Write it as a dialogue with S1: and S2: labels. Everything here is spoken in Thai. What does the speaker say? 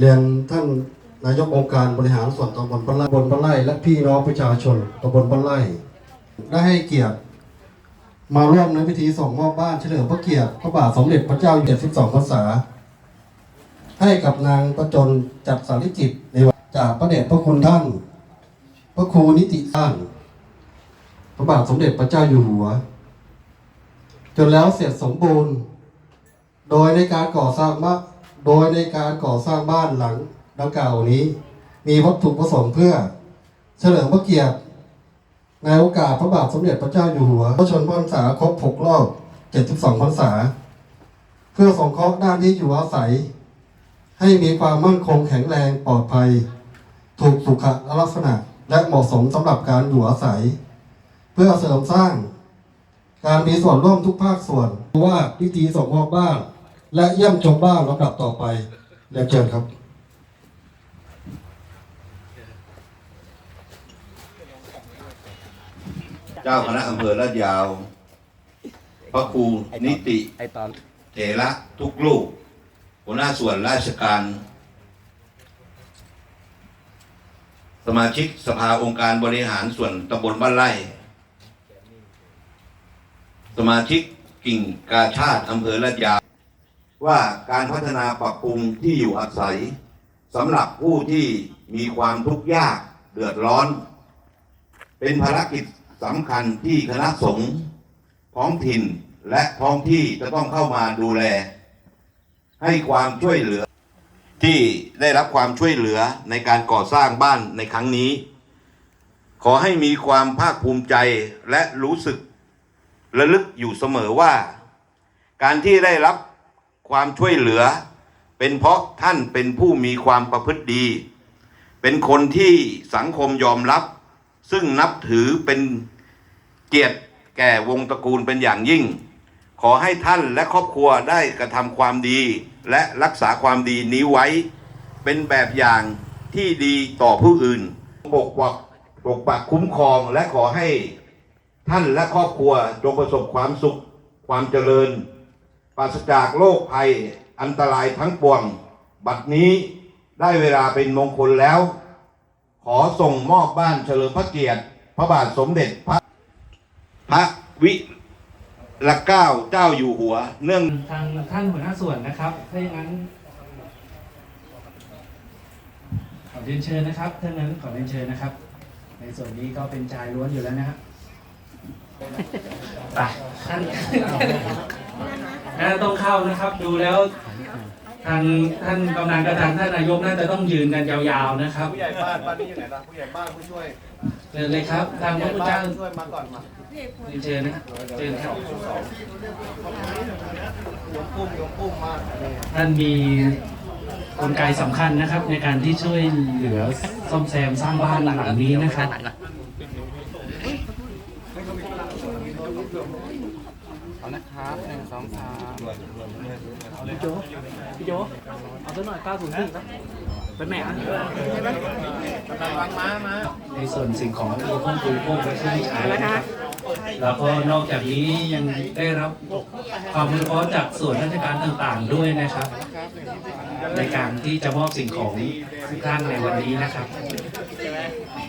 S1: เรียนท่านนายกองค์การบริหารส่วนตำบลบ้านไร่ตำบลบ้านไร่และพี่น้องประชาชนตำบลบ้านไร่ได้ให้เกียรติ มาร่วมในพิธีส่งมอบบ้านเฉลิมพระเกียรติพระบาทสมเด็จพระเจ้าอยู่หัว72พรรษา ให้กับนางประจนจัดสาริกิจในวันจากพระเดชพระคุณท่าน พระครูนิติท่านพระบาทสมเด็จพระเจ้าอยู่หัว จนแล้วเสร็จสมบูรณ์ โดยในการก่อสร้างบ้าน โดยในการก่อสร้างบ้านหลังดังกล่าวนี้ มีวัตถุประสงค์เพื่อ เฉลิมพระเกียรติในโอกาสพระบาทสมเด็จพระเจ้าอยู่หัวพระชนพรรษาครบ 6 รอบ 72 พรรษา เพื่อสงเคราะห์ด้านที่อยู่อาศัย ให้มีความมั่นคงแข็งแรงปลอดภัย ถูกสุขลักษณะและเหมาะสมสำหรับการอยู่อาศัย เพื่อเสริมสร้าง การมีส่วนร่วมทุกภาคส่วนว่าพิธีส่งมอบบ้าน และเยี่ยมชมบ้านลำดับต่อไปเรียนเชิญครับ
S2: เจ้าคณะอำเภอลาดยาว พระครูนิติ
S3: ไอตอน
S2: เถระทุกลูก หัวหน้าส่วนราชการ สมาชิกสภาองค์การบริหารส่วนตำบลบ้านไร่ สมาชิกกิ่งกาชาติอำเภอลาดยาว ว่าการพัฒนาปรับปรุงที่อยู่อาศัยสำหรับผู้ที่มีความทุกข์ยากเดือดร้อน เป็นภารกิจสำคัญที่คณะสงฆ์ท้องถิ่นและท้องที่จะต้องเข้ามาดูแล ให้ความช่วยเหลือ ที่ได้รับความช่วยเหลือในการก่อสร้างบ้านในครั้งนี้ ขอให้มีความภาคภูมิใจและรู้สึกระลึกอยู่เสมอว่า การที่ได้รับ ความช่วยเหลือ เป็นเพราะท่านเป็นผู้มีความประพฤติดี เป็นคนที่สังคมยอมรับ ซึ่งนับถือเป็นเกียรติแก่วงตระกูลเป็นอย่างยิ่ง ขอให้ท่านและครอบครัวได้กระทำความดี และรักษาความดีนี้ไว้ เป็นแบบอย่างที่ดีต่อผู้อื่นปกปักปกปักคุ้มครองและขอให้ท่านและครอบครัวจงประสบความสุขความเจริญ ปราศจากโรคภัยอันตรายทั้งปวง บัดนี้ได้เวลาเป็นมงคลแล้ว ขอส่งมอบบ้านเฉลิมพระเกียรติ พระบาทสมเด็จพระพระวิละเก้าเจ้าอยู่หัว เนื่อง
S4: ทางท่านหัวหน้าส่วนนะครับถ้าอย่างนั้นขอเรียนเชิญนะครับถ้างั้นขอเรียนเชิญนะครับ ในส่วนนี้ก็เป็นชายล้วนอยู่แล้วนะครับไปท่าน น่าจะต้องเข้านะครับ ดูแล้วทางท่านกำนันกับทางท่านนายกน่าจะต้องยืนกันยาวๆนะครับ
S5: ผู้ใหญ่บ้านบ้านนี้อยู่ไหนล่ะผู้ใหญ่บ้านผู้ช่วย
S4: เชิญเลยครับ ทางพระพุทธเจ้า
S5: ผู้ช่วยมาก่อนมา
S4: เรียนเชิญนะครับเชิญครับ
S5: โยมปุ้มโยมปุ้มมานี่
S4: ท่านมีกลไกสำคัญนะครับ ในการที่ช่วยเหลือซ่อมแซมสร้างบ้านหลังนี้นะครับ
S3: เอานะครับหนึ่งสองสาม
S4: พี่โจพี่โจเอาสักหน่อย904ครับเป็นแม่อะ
S5: วางม้ามา
S4: ในส่วนสิ่งของที่ผู้บริโภคและผู้ใช้นะครับแล้วก็นอกจากนี้ยังได้รับความอนุเคราะห์จากส่วนราชการต่างๆด้วยนะครับ ในการที่จะมอบสิ่งของทุกท่านในวันนี้นะครับ